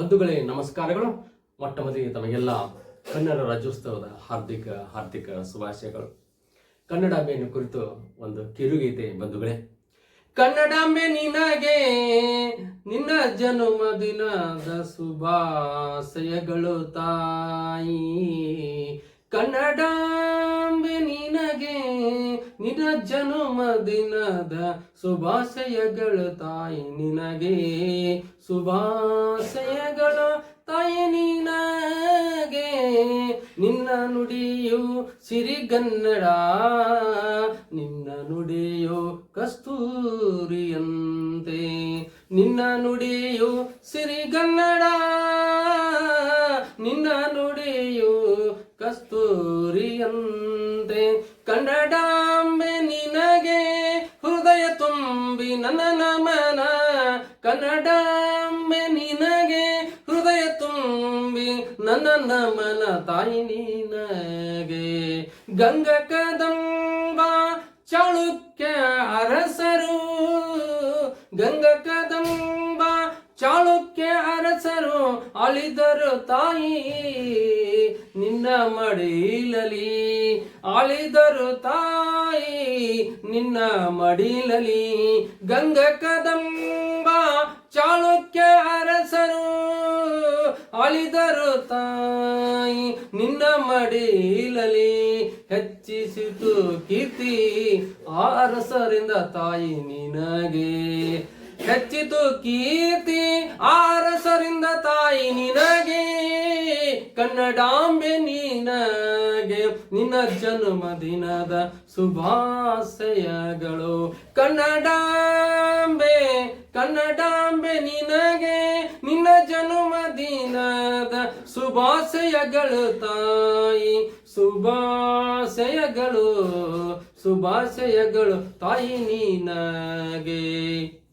ಬಂಧುಗಳೇ, ನಮಸ್ಕಾರಗಳು. ಮೊಟ್ಟ ಮೊದಲಿಗೆ ತಮಗೆಲ್ಲ ಕನ್ನಡ ರಾಜ್ಯೋತ್ಸವದ ಹಾರ್ದಿಕ ಹಾರ್ದಿಕ ಶುಭಾಶಯಗಳು. ಕನ್ನಡಾಂಬೆಯನ್ನು ಕುರಿತು ಒಂದು ಕಿರುಗೀತೆ ಬಂಧುಗಳೇ. ಕನ್ನಡಾಂಬೆ ನಿನಗೆ ನಿನ್ನ ಜನ್ಮ ದಿನದ ಶುಭಾಶಯಗಳು ತಾಯಿ. ಕನ್ನಡಾಂಬೆ ನಿನಗೆ ನಿನ್ನ ಜನ್ಮ ದಿನದ ಶುಭಾಶಯಗಳ ತಾಯಿ ನಿನಗೆ. ಶುಭಾಶಯಗಳ ತಾಯಿ ನಿನಗೆ. ನಿನ್ನ ನುಡಿಯು ಸಿರಿಗನ್ನಡ. ನಿನ್ನ ನುಡಿಯು ಕಸ್ತೂರಿಯಂತೆ. ನಿನ್ನ ನುಡಿಯು ಸಿರಿಗನ್ನಡ. ನಿನ್ನ ನುಡಿಯು ಕಸ್ತೂರಿಯಂತೆ. ಕನ್ನಡಾಂಬೆ ನನ್ನ ನಮನ ಕನ್ನಡ ನಿನಗೆ ಹೃದಯ ತುಂಬಿ ನನ್ನ ನಮನ ತಾಯಿ ನಿನಗೆ. ಗಂಗ ಕದಂಬ ಚಾಳುಕ್ಯ ಅರಸರು, ಗಂಗ ಕದಂಬ ಚಾಳುಕ್ಯ ಅರಸರು ಅಳಿದರು ತಾಯಿ. ನಿನ್ನ ಮಡಿಲಲಿ ಆಳಿದರು ತಾಯಿ, ನಿನ್ನ ಮಡಿಲಲಿ ಗಂಗ ಕದಂಬ ಚಾಳುಕ್ಯ ಅರಸರು ಆಳಿದರು ತಾಯಿ, ನಿನ್ನ ಮಡಿಲಲಿ ಹೆಚ್ಚಿಸಿತು ಕೀರ್ತಿ ಆ ಅರಸರಿಂದ ತಾಯಿ ನಿನಗೆ ಹೆಚ್ಚಿತು ಕೀರ್ತಿ ಆ ಕನ್ನಡಾಂಬೆ ನೀನಗೆ, ನಿನ್ನ ಜನ್ಮ ದಿನದ ಶುಭಾಶಯಗಳು. ಕನ್ನಡಾಂಬೆ ಕನ್ನಡಾಂಬೆ ನಿನಗೆ, ನಿನ್ನ ಜನ್ಮ ದಿನದ ಶುಭಾಶಯಗಳು ತಾಯಿ. ಶುಭಾಶಯಗಳು ಶುಭಾಶಯಗಳು ತಾಯಿ ನಿನಗೆ.